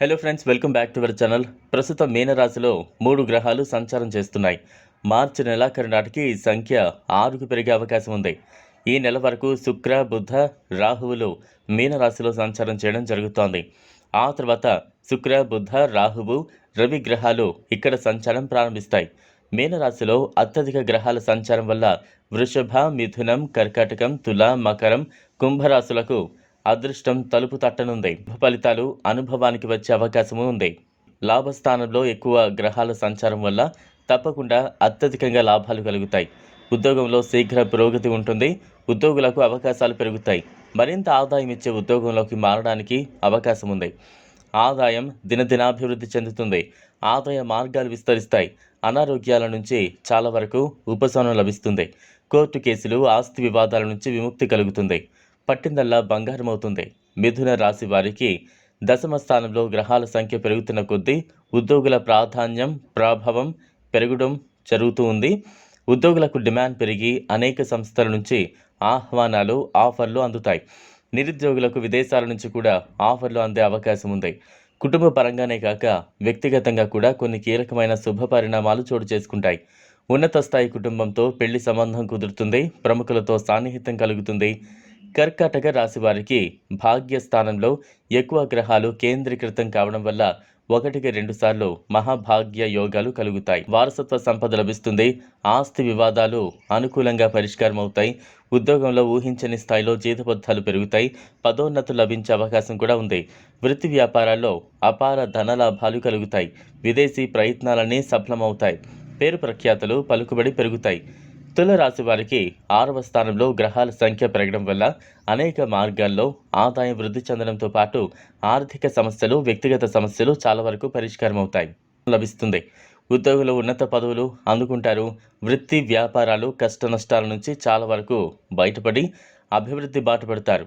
Hello friends welcome back to our channel ప్రస్తుతం మీనరాశిలో మూడు గ్రహాలు సంచారం చేస్తున్నాయి. మార్చి నెలాఖరు నాటికి ఈ సంఖ్య ఆరుకు పెరిగే అవకాశం ఉంది. ఈ నెల వరకు శుక్ర బుధ రాహువులు మీనరాశిలో సంచారం చేయడం జరుగుతోంది. ఆ తర్వాత శుక్ర బుధ రాహువు రవి గ్రహాలు ఇక్కడ సంచారం ప్రారంభిస్తాయి. మీనరాశిలో అత్యధిక గ్రహాల సంచారం వల్ల వృషభ మిథునం కర్కాటకం తుల మకరం కుంభరాశులకు అదృష్టం తలుపు తట్టనుంది. ఫలితాలు అనుభవానికి వచ్చే అవకాశము ఉంది. లాభస్థానంలో ఎక్కువ గ్రహాల సంచారం వల్ల తప్పకుండా అత్యధికంగా లాభాలు కలుగుతాయి. ఉద్యోగంలో శీఘ్ర పురోగతి ఉంటుంది. ఉద్యోగులకు అవకాశాలు పెరుగుతాయి. మరింత ఆదాయం ఇచ్చే ఉద్యోగంలోకి మారడానికి అవకాశం ఉంది. ఆదాయం దినదినాభివృద్ధి చెందుతుంది. ఆదాయ మార్గాలు విస్తరిస్తాయి. అనారోగ్యాల నుంచి చాలా వరకు ఉపశమనం లభిస్తుంది. కోర్టు కేసులు ఆస్తి వివాదాల నుంచి విముక్తి కలుగుతుంది. పట్టిందల్లా బంగారమవుతుంది. మిథున రాశి వారికి దశమ స్థానంలో గ్రహాల సంఖ్య పెరుగుతున్న కొద్దీ ఉద్యోగుల ప్రాధాన్యం ప్రభావం పెరగడం జరుగుతూ ఉంది. ఉద్యోగులకు డిమాండ్ పెరిగి అనేక సంస్థల నుంచి ఆహ్వానాలు ఆఫర్లు అందుతాయి. నిరుద్యోగులకు విదేశాల నుంచి కూడా ఆఫర్లు అందే అవకాశం ఉంది. కుటుంబ పరంగానే కాక వ్యక్తిగతంగా కూడా కొన్ని కీలకమైన శుభ పరిణామాలు చోటు చేసుకుంటాయి. ఉన్నత స్థాయి కుటుంబంతో పెళ్ళి సంబంధం కుదురుతుంది. ప్రముఖులతో సాన్నిహిత్యం కలుగుతుంది. కర్కాటక రాశి వారికి భాగ్యస్థానంలో ఎక్కువ గ్రహాలు కేంద్రీకృతం కావడం వల్ల ఒకటికి రెండు సార్లు మహాభాగ్య యోగాలు కలుగుతాయి. వారసత్వ సంపద లభిస్తుంది. ఆస్తి వివాదాలు అనుకూలంగా పరిష్కారం అవుతాయి ఉద్యోగంలో ఊహించని స్థాయిలో జీతబద్ధాలు పెరుగుతాయి. పదోన్నతులు లభించే అవకాశం కూడా ఉంది. వృత్తి వ్యాపారాల్లో అపార ధనలాభాలు కలుగుతాయి. విదేశీ ప్రయత్నాలన్నీ సఫలమవుతాయి. పేరు ప్రఖ్యాతలు పలుకుబడి పెరుగుతాయి. తులరాశి వారికి ఆరవ స్థానంలో గ్రహాల సంఖ్య పెరగడం వల్ల అనేక మార్గాల్లో ఆదాయం వృద్ధి చెందడంతో పాటు ఆర్థిక సమస్యలు వ్యక్తిగత సమస్యలు చాలా వరకు పరిష్కారం అవుతాయి లభిస్తుంది. ఉద్యోగులు ఉన్నత పదవులు అందుకుంటారు. వృత్తి వ్యాపారాలు కష్ట నష్టాల నుంచి చాలా వరకు బయటపడి అభివృద్ధి బాటపడతారు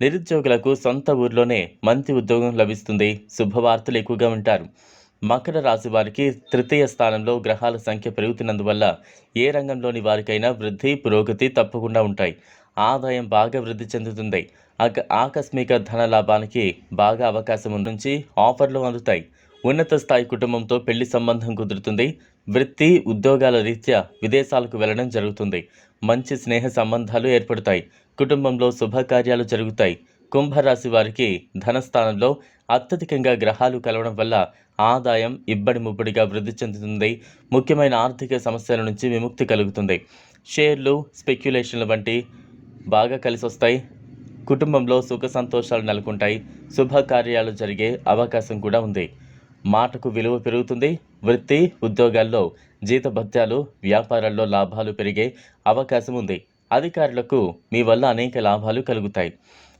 నిరుద్యోగులకు సొంత ఊర్లోనే మంచి ఉద్యోగం లభిస్తుంది. శుభవార్తలు ఎక్కువగా ఉంటారు మకర రాశి వారికి తృతీయ స్థానంలో గ్రహాల సంఖ్య పెరుగుతున్నందువల్ల ఏ రంగంలోని వారికైనా వృద్ధి పురోగతి తప్పకుండా ఉంటాయి. ఆదాయం బాగా వృద్ధి చెందుతుంది. ఆక- ఆకస్మిక ధన లాభానికి బాగా అవకాశం నుంచి ఆఫర్లు అందుతాయి. ఉన్నత స్థాయి కుటుంబంతో పెళ్ళి సంబంధం కుదురుతుంది. వృత్తి ఉద్యోగాల రీత్యా విదేశాలకు వెళ్ళడం జరుగుతుంది. మంచి స్నేహ సంబంధాలు ఏర్పడతాయి. కుటుంబంలో శుభకార్యాలు జరుగుతాయి. కుంభరాశి వారికి ధనస్థానంలో అత్యధికంగా గ్రహాలు కలవడం వల్ల ఆదాయం ఇబ్బడి ముబ్బడిగా వృద్ధి చెందుతుంది. ముఖ్యమైన ఆర్థిక సమస్యల నుంచి విముక్తి కలుగుతుంది. షేర్లు స్పెక్యులేషన్ల వంటి బాగా కలిసి వస్తాయి కుటుంబంలో సుఖ సంతోషాలు నెలకొంటాయి. శుభకార్యాలు జరిగే అవకాశం కూడా ఉంది. మాటకు విలువ పెరుగుతుంది. వృత్తి ఉద్యోగాల్లో జీతభత్యాలు వ్యాపారాల్లో లాభాలు పెరిగే అవకాశం ఉంది. అధికారులకు మీ వల్ల అనేక లాభాలు కలుగుతాయి.